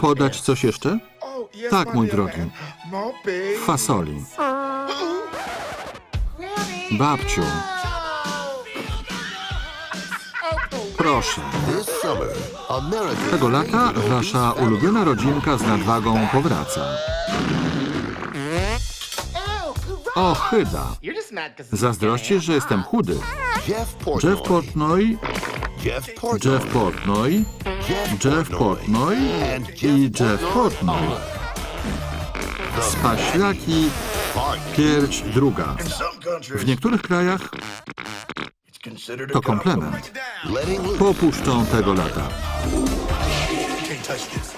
Podać coś jeszcze? Oh, yes, Tak, my mój drogi. Fasoli. Babciu, proszę. This summer, America Tego lata wasza ulubiona rodzinka z nadwagą powraca. O, chyba. Zazdrościsz, że jestem chudy. Jeff Portnoy. Jeff Portnoy, Jeff Portnoy. Jeff Portnoy, Jeff Portnoy i Jeff Portnoy. Spaślaki, pierś druga. W niektórych krajach to komplement. Popuszczą tego lata. Can't touch this.